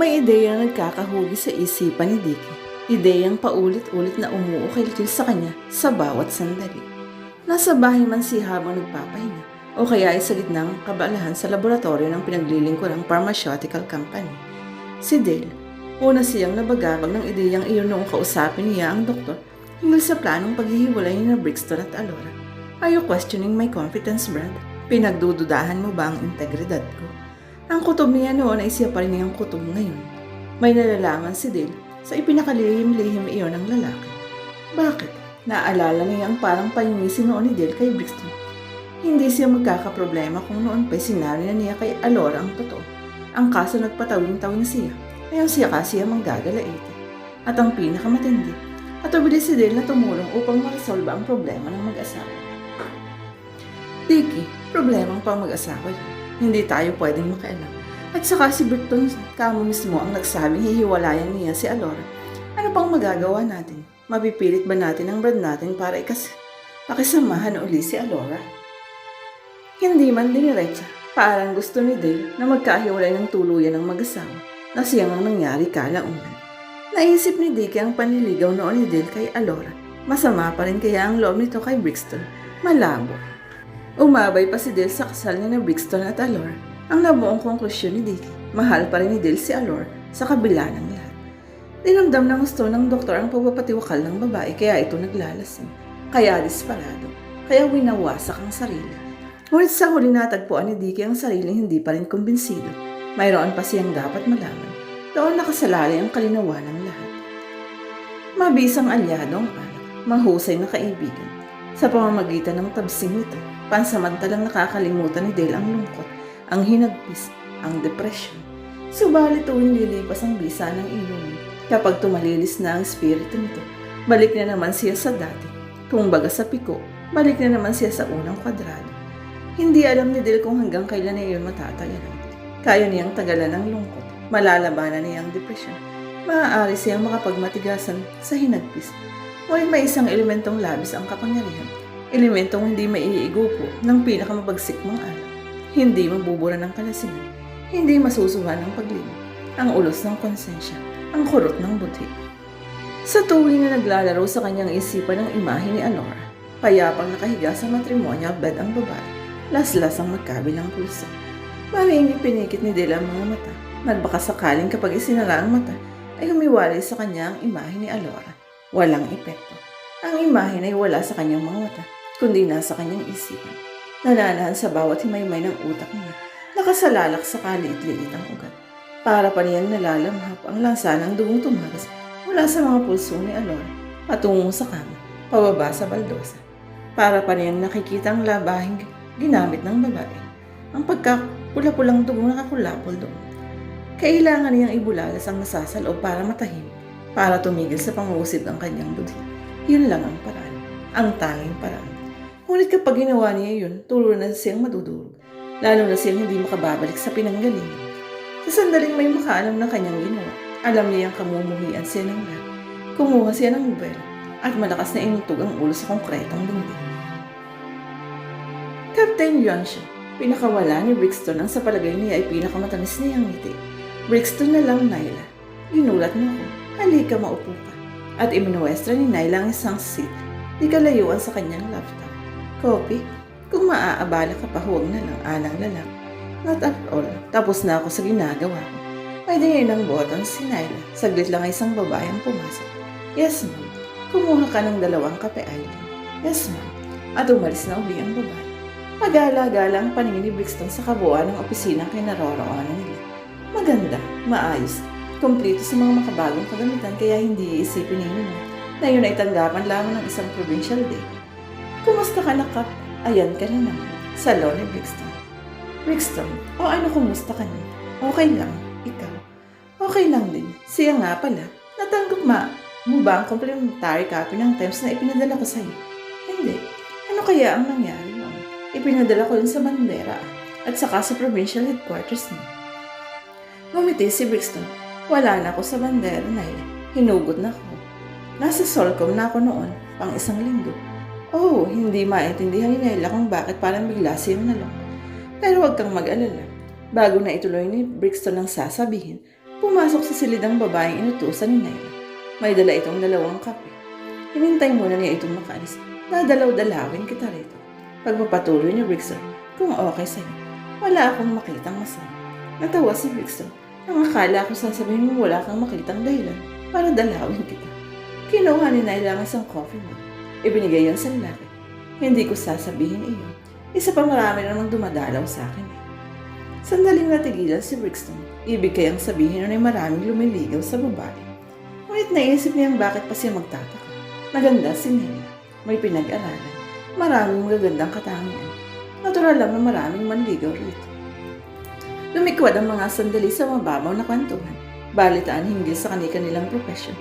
May ideya na nagkakahugi sa isipan ni Dicky. Ideyang paulit-ulit na umuukil-kil sa kanya sa bawat sandali. Nasa bahay man si habang nagpapahinga o kaya ay sa gitnang kabalahan sa laboratorio ng pinaglilingkurang pharmaceutical company. Si Dale, una siyang nabagabag ng ideyang iyon noong kausapin niya ang doktor hinggil sa planong paghihiwalay ni na Brixton at Alora. Are you questioning my confidence, Brad? Pinagdududahan mo ba ang integridad ko? Ang kutob niya noon ay siya pa rin niyang kutob ngayon. May nalalaman si Dale sa ipinakalihim-lihim iyon ng lalaki. Bakit? Naalala niya ang parang payungisi noon ni Dale kay Brixton. Hindi siya magkakaproblema kung noon pa sinabi na niya kay Alora ang totoo. Ang kaso nagpatawing-tawing siya. Ngayon siya kasi ang manggagalaiti. At ang pinakamatindi, at ubilis si Dale na tumulong upang maresolve ang problema ng mag-asawa. Dicky, problemang pang mag-asawa yun. Hindi tayo pwedeng makialam. At saka si Britton, kamo mismo ang nagsabing hihiwalayan niya si Alora. Ano pang magagawa natin? Mapipilit ba natin ang brad natin para ikas pakisamahan uli si Alora? Hindi man diniretsa, parang gusto ni Dale na magkahiwalay ng tuluyan ng mag-asawa na siyang ang nangyari kalaunan. Naisip ni Dicky ang panliligaw noon ni Dale kay Alora. Masama pa rin kaya ang loob nito kay Brixton. Malabo. Umabay pa si Dale sa kasal niya na Brixton at Alora. Ang nabuong konklusyon ni Dicky, mahal pa rin ni Dale si Alora sa kabila ng lahat. Dinamdam ng gusto ng doktor ang pagpapatiwakal ng babae kaya ito naglalasing. Kaya disparado. Kaya winawasak ang sarili. Ngunit sa huli natagpuan ni Dicky ang sarili hindi pa rin kumbinsido. Mayroon pa siyang dapat malaman. Doon nakasalalay ang kalinawan ng lahat. Mabisang alyado ang anak, mahusay na kaibigan. Sa pamamagitan ng tabsing nito, pansamantalang nakakalimutan ni Dale ang lungkot, ang hinagpis, ang depresyon. Subalit tuwing lilipas ang bisa ng inumin, kapag tumalilis na ang spirito nito, balik na naman siya sa dati. Kung sa piko, balik na naman siya sa unang kwadrado. Hindi alam ni Dale kung hanggang kailan niya yun matatagalan. Kaya niyang tagalan ng lungkot, malalabanan niya ang depresyon. Maaari siyang makapagmatigasan sa hinagpis. Ngunit may isang elementong labis ang kapangyarihan. Elementong hindi maiigupo ng pinakamabagsik mong alak. Hindi mabubura ng kalasingan. Hindi masusuhan ng paglimot. Ang ulos ng konsensya. Ang kurot ng buti. Sa tuwing na naglalaro sa kanyang isipan ng imahe ni Alora, payapang nakahiga sa matrimonial bed ang babae, laslas ang magkabilang pulso. Maring pinikit ni Dela mga mata, at baka sakaling kapag isinara ang mata, ay humiwalay sa kanya ang imahe ni Alora. Walang epekto. Ang imahe ay wala sa kanyang mga mata, kundi nasa kanyang isipan. Nananahan sa bawat himaymay ng utak niya, nakasalalak sa kaliit-liit ang ugat. Para pa niyang nalalamhap ang lansa ng dugong tumagas mula sa mga pulso ni Alora patungo sa kama, pababa sa baldosa. Para pa niyang nakikita ang labahing ginamit ng babae. Ang pagkapula-pulang dugong nakakulapol doon. Kailangan niyang ibulalas ang nasasaloob para matahimik, para tumigil sa pangusip ng kanyang budhi. Yun lang ang paraan, ang tanging paraan. Ngunit kapag ginawa niya yun, tulo na siyang madudurog, lalo na siyang hindi makababalik sa pinanggalingan. Sa sandaling may makaalam ng kanyang ginawa, alam niyang kamumuhian siya ng lahat. Kumuha siya ng nobela at malakas na inutog ang ulo sa konkretong dingding. Captain Yansha, pinakawala ni Brixton ang sa palagay niya ay pinakamatamis niyang ngiti. Brixton na lang, Nyla. Ginulat mo ako. Halika, maupo ka. At iminuwestra ni Nyla ang isang seat. Di kalayuan sa kanyang laptop. Copy? Kung maaabala ka pa, huwag na lang alang lalak. Not at all. Tapos na ako sa ginagawa ko. May dingin ng button si Nyla. Saglit lang ay isang babae ang pumasok. Yes, ma'am. Kumuha ka ng dalawang kape, Eileen. Yes, ma'am. At umalis na uli ang babae. Magala-gala ang paningin ni Brixton sa kabuuan ng opisina kinaroroonan nila. Maganda, maayos, kumpleto sa mga makabagong kagamitan kaya hindi iisipin ninyo na yun ay tanggapan lamang ng isang provincial day. Kumusta ka na, Kap? Ayan ka na naman. Salon ni Brixton. Brixton, o ano kumusta ka na? Okay lang. Ikaw? Okay lang din. Siya nga pala. Natanggap ma mo ba ang complimentary copy ng Thames na ipinadala ko sa'yo? Hindi. Ano kaya ang nangyari noon? Ipinadala ko yun sa bandera at saka sa provincial headquarters niya. Ngumiti si Brixton. Wala na ako sa bandera na Hinugot na ako. Nasa Solcom na ako noon, pang isang linggo. Oh, hindi maintindihan ni Naila kung bakit parang bigla siyang nalungkot. Pero huwag kang mag-alala. Bago na ituloy ni Brixton ang sasabihin, Pumasok sa silid ang babaeng inutusan ni Naila. May dala itong dalawang kape. Hinintay muna niya itong makaalis. Dadalaw-dalawin kita rito. Pagpapatuloy ni Brixton, kung okay sa'yo, wala akong makitang masama. Natawa si Brixton. Ang akala ko sasabihin mo wala kang makitang dahilan para dalawin kita. Kinuha ni Naila ang isang coffee mug. Ibinigay yan sa lalaki. Hindi ko sasabihin iyon. Isa pa marami namang dumadalaw sa akin. Sandaling natigilan si Brixton. Ibig kayang sabihin na may maraming lumiligaw sa babae. Ngunit naisip niyang bakit pa siya magtataka. Maganda si Nela. May pinag-aralan. Maraming magagandang katangian. Natural lang na maraming manligaw rito. Lumikwad ang mga sandali sa mababaw na kwentuhan. Balitaan hinggil sa kanilang profesyon.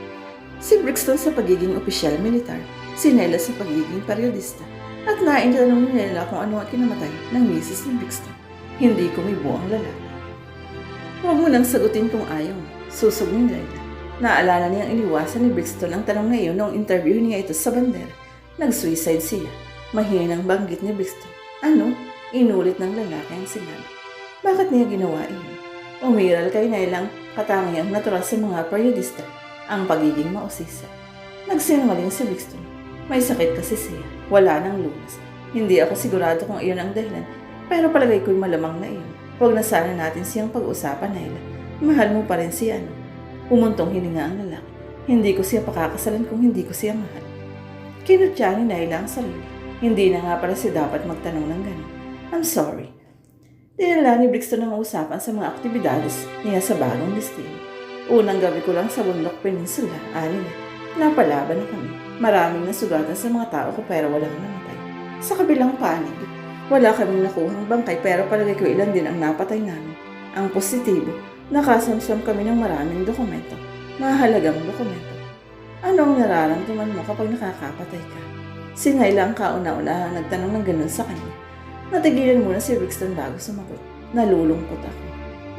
Si Brixton sa pagiging opisyal militar, si Nela sa pagiging periodista, at naintanong ni Nela kung ano ang kinamatay ng misis ni Brixton. Hindi kumibo ang lalaki. Huwag mo nang sagutin kung ayaw. Susog ni Nela. Naalala niyang iniwasan ni Brixton ang tanong na iyon noong interview niya ito sa bandera. Nag-suicide siya. Mahinang banggit ni Brixton. Ano? Inulit ng lalaki ang sinabi. Bakit niya ginawa iyon? Umiral kay Nailang katangiang natural sa mga periodista ang pagiging mausisa. Nagsinungaling si Brixton. May sakit kasi siya. Wala nang lunas. Hindi ako sigurado kung iyon ang dahilan, pero palagay ko'y malamang na iyon. Huwag na sana natin siyang pag-usapan, Naila. Mahal mo pa rin siya, no? Umuntong hininga ang lalaki. Hindi ko siya pakakasalan kung hindi ko siya mahal. Kinutya ni Naila ang sarili. Hindi na nga pala siya dapat magtanong ng ganun. I'm sorry. Dinala ni Brixton ang usapan sa mga aktibidades niya sa bagong destino. Unang gabi ko lang sa Bundok Peninsula, ani niya. Napalaban na kami. Maraming nasugatan sa mga tao ko pero walang namatay. Sa kabilang panig, wala kaming nakuhang bangkay pero palagay ko ilan din ang napatay namin. Ang positibo, nakasamsam kami ng maraming dokumento. Mahalagang dokumento. Anong nararamdaman mo kapag nakakapatay ka? Si Naila ang kauna-una ang nagtanong ng ganun sa kanya. Natigilan muna si Brixton bago sumagot. Nalulungkot ako.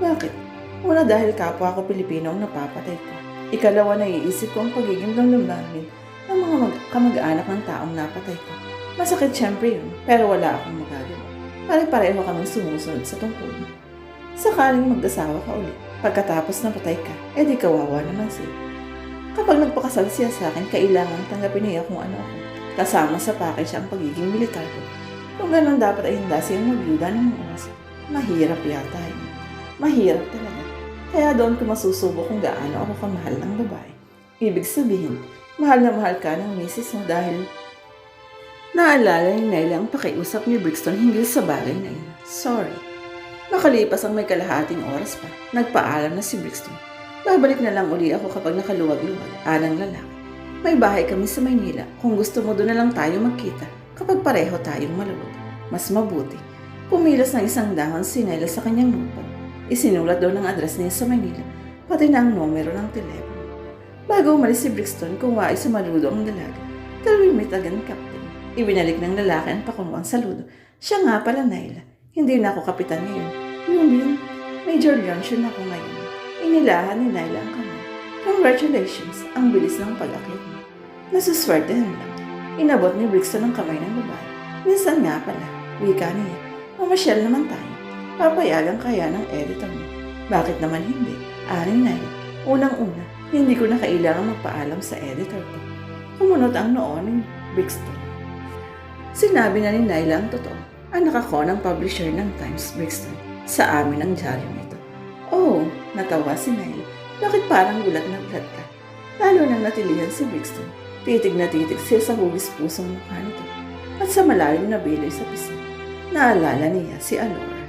Bakit? Una dahil kapwa ako Pilipino ang napapatay ko. Ikalawa naiisip ko ang pagiging damdamin ng mga mag- kamag-anak ng taong napatay ko. Masakit syempre yun, pero wala akong magagawa. Pare-pareho kaming sumusunod sa tungkulin. Sakaling mag-asawa ka ulit, pagkatapos na patay ka, edi kawawa naman siya. Kapag nagpakasal siya sa akin, kailangan tanggapin niya kung ano ako. Kasama sa package ang pagiging militar ko. Kung ganun dapat ay handa siyang magyuda ng mga oras. Mahirap yata yun. Mahirap talaga. Kaya doon ko masusubok kung gaano ako kamahal ng babae. Ibig sabihin, mahal na mahal ka ng misis mo dahil naalala ni Naila ang pakiusap ni Brixton hinggil sa bagay na yun. Sorry. Makalipas ang may kalahating oras pa, nagpaalam na si Brixton. Babalik na lang uli ako kapag nakaluwag-luwag, anang lalaki. May bahay kami sa Maynila. Kung gusto mo doon na lang tayo magkita kapag pareho tayong malulog. Mas mabuti. Pumilas ng isang dahon si Naila sa kanyang notepad. Isinulat daw ng address niya sa Maynila, pati na ang numero ng telepono. Bago umalis si Brixton, kung wais sumaludo ang dalaga, we meet again, Captain. Ibinalik ng lalaki ang pakunwang saludo. Siya nga pala, Naila. Hindi na ako kapitan ngayon. Yung yun, Major Leontion ako ngayon. Inilahan ni Naila ang kamay. Congratulations, ang bilis ng pag-akit mo. Nasuswerte lang. Inabot ni Brixton ang kamay ng babae. Minsan nga pala, wika niya. Mamasyal naman tayo. Papayagan kaya ng editor mo. Bakit naman hindi? Aning Naila. Unang-una, hindi ko na kailangan magpaalam sa editor ko. Kumunot ang noo ni Brixton. Sinabi na ni Naila ang totoo. Anak ako ng publisher ng Times Brixton. Sa amin ang dyaryo nito. Oh, natawa si Naila. Bakit parang gulat na gulat ka? Lalo nang natilihan si Brixton. Titig na titig siya sa hugis pusong mukha nito. At sa malalim na bilay sa pisngi. Naalala niya si Alora.